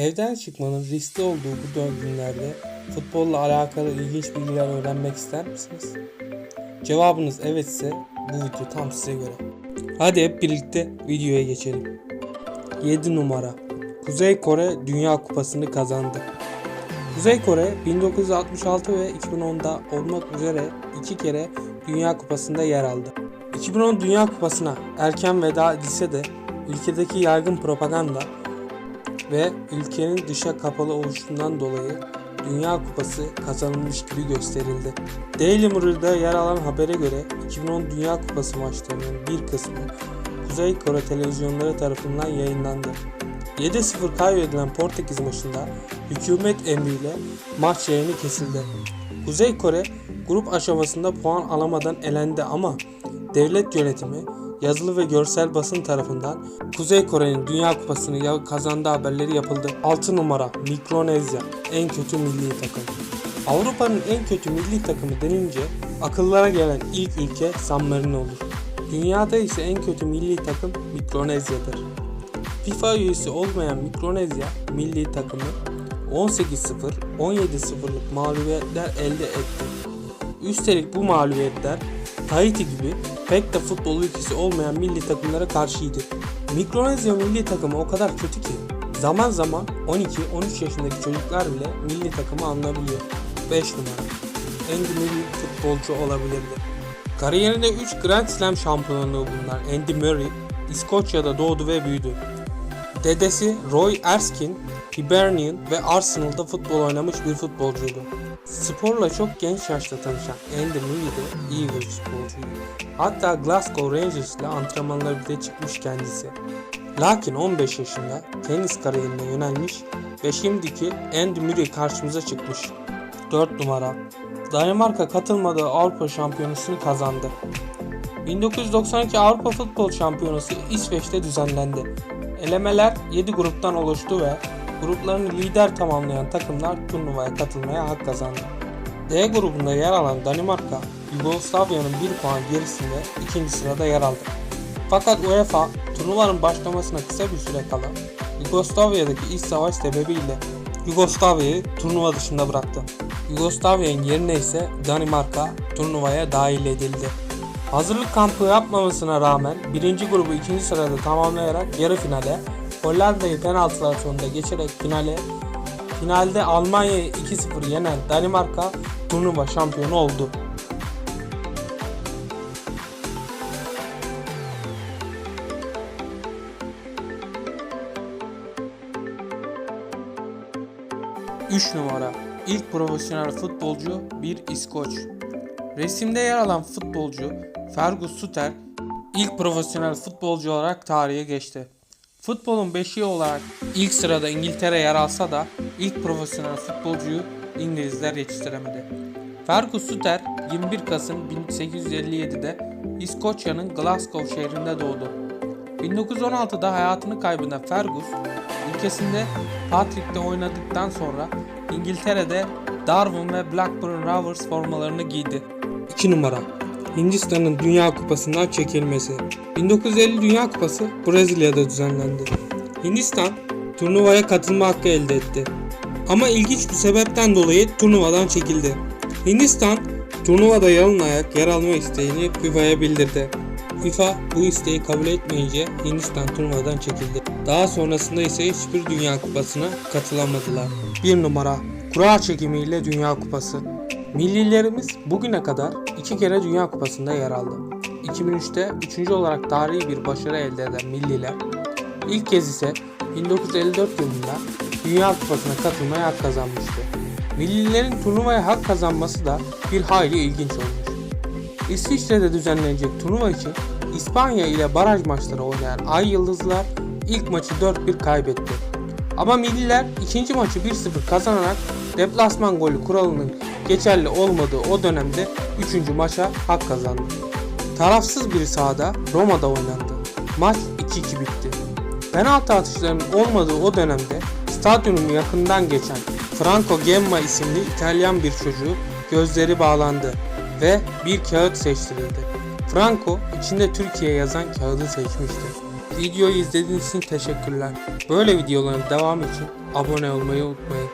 Evden çıkmanın riskli olduğu bu günlerde futbolla alakalı ilginç bilgiler öğrenmek ister misiniz? Cevabınız evetse bu video tam size göre. Hadi hep birlikte videoya geçelim. 7 numara Kuzey Kore Dünya Kupası'nı kazandı. Kuzey Kore 1966 ve 2010'da olmak üzere iki kere Dünya Kupası'nda yer aldı. 2010 Dünya Kupası'na erken veda edilse de ülkedeki yaygın propaganda ve ülkenin dışa kapalı oluşundan dolayı Dünya Kupası kazanılmış gibi gösterildi. Daily Mirror'da yer alan habere göre 2010 Dünya Kupası maçlarının bir kısmı Kuzey Kore televizyonları tarafından yayınlandı. 7-0 kaybedilen Portekiz maçında hükümet emriyle maç yayını kesildi. Kuzey Kore grup aşamasında puan alamadan elendi ama devlet yönetimi yazılı ve görsel basın tarafından Kuzey Kore'nin Dünya Kupası'nı kazandığı haberleri yapıldı. 6 numara Mikronezya en kötü milli takım. Avrupa'nın en kötü milli takımı denince akıllara gelen ilk ülke San Marino olur. Dünyada ise en kötü milli takım Mikronezya'dır. FIFA üyesi olmayan Mikronezya milli takımı 18-0, 17-0'lık mağlubiyetler elde etti. Üstelik bu mağlubiyetler Tahiti gibi pek de futbol ülkesi olmayan milli takımlara karşıydı. Mikronezya milli takımı o kadar kötü ki zaman zaman 12-13 yaşındaki çocuklar bile milli takımı alınabiliyor. 5 numara. En milli futbolcu olabilirdi. Kariyerinde 3 Grand Slam şampiyonluğu bulunan Andy Murray, İskoçya'da doğdu ve büyüdü. Dedesi Roy Erskine, Hibernian ve Arsenal'da futbol oynamış bir futbolcuydu. Sporla çok genç yaşta tanışan Andy Murray de iyi bir futbolcuydu. Hatta Glasgow Rangers ile antrenmanlara bile çıkmış kendisi. Lakin 15 yaşında tenis kariyerine yönelmiş ve şimdiki Andy Murray karşımıza çıkmış. 4 numara Danimarka katılmadığı Avrupa Şampiyonası'nı kazandı. 1992 Avrupa Futbol Şampiyonası İsveç'te düzenlendi. Elemeler 7 gruptan oluştu ve gruplarını lider tamamlayan takımlar turnuvaya katılmaya hak kazandı. D grubunda yer alan Danimarka, Yugoslavya'nın bir puan gerisinde ikinci sırada yer aldı. Fakat UEFA turnuvanın başlamasına kısa bir süre kala Yugoslavya'daki iç savaş sebebiyle Yugoslavya'yı turnuva dışında bıraktı. Yugoslavya'nın yerine ise Danimarka turnuvaya dahil edildi. Hazırlık kampı yapmamasına rağmen birinci grubu ikinci sırada tamamlayarak yarı finale, Hollanda'yı penaltılar sonunda geçerek finale, finalde Almanya'yı 2-0 yenen Danimarka turnuva şampiyonu oldu. Üç numara İlk profesyonel futbolcu bir İskoç. Resimde yer alan futbolcu Fergus Suter ilk profesyonel futbolcu olarak tarihe geçti. Futbolun beşiği olarak ilk sırada İngiltere yer alsa da ilk profesyonel futbolcuyu İngilizler yetiştiremedi. Fergus Suter 21 Kasım 1857'de İskoçya'nın Glasgow şehrinde doğdu. 1916'da hayatını kaybeden Fergus, ülkesinde Patrick'te oynadıktan sonra İngiltere'de Darwin ve Blackburn Rovers formalarını giydi. 2 numara Hindistan'ın Dünya Kupası'ndan çekilmesi 1950 Dünya Kupası Brezilya'da düzenlendi. Hindistan turnuvaya katılma hakkı elde etti. Ama ilginç bir sebepten dolayı turnuvadan çekildi. Hindistan turnuvada yalın ayak yer alma isteğini FIFA'ya bildirdi. FIFA bu isteği kabul etmeyince Hindistan turnuvadan çekildi. Daha sonrasında ise hiçbir Dünya Kupası'na katılamadılar. 1 numara Kura çekimiyle Dünya Kupası Millilerimiz bugüne kadar iki kere Dünya Kupası'nda yer aldı. 2003'te üçüncü olarak tarihi bir başarı elde eden milliler, ilk kez ise 1954 yılında Dünya Kupası'na katılmaya hak kazanmıştı. Millilerin turnuvaya hak kazanması da bir hayli ilginç olmuş. İsviçre'de düzenlenecek turnuva için İspanya ile baraj maçları oynayan Ay Yıldızlar ilk maçı 4-1 kaybetti. Ama milliler ikinci maçı 1-0 kazanarak deplasman golü kuralının geçerli olmadığı o dönemde 3. maça hak kazandı. Tarafsız bir sahada Roma'da oynandı. Maç 2-2 bitti. Penaltı atışlarının olmadığı o dönemde stadyumun yakından geçen Franco Gemma isimli İtalyan bir çocuğu gözleri bağlandı ve bir kağıt seçtirildi. Franco içinde Türkiye yazan kağıdı seçmişti. Videoyu izlediğiniz için teşekkürler. Böyle videoların devamı için abone olmayı unutmayın.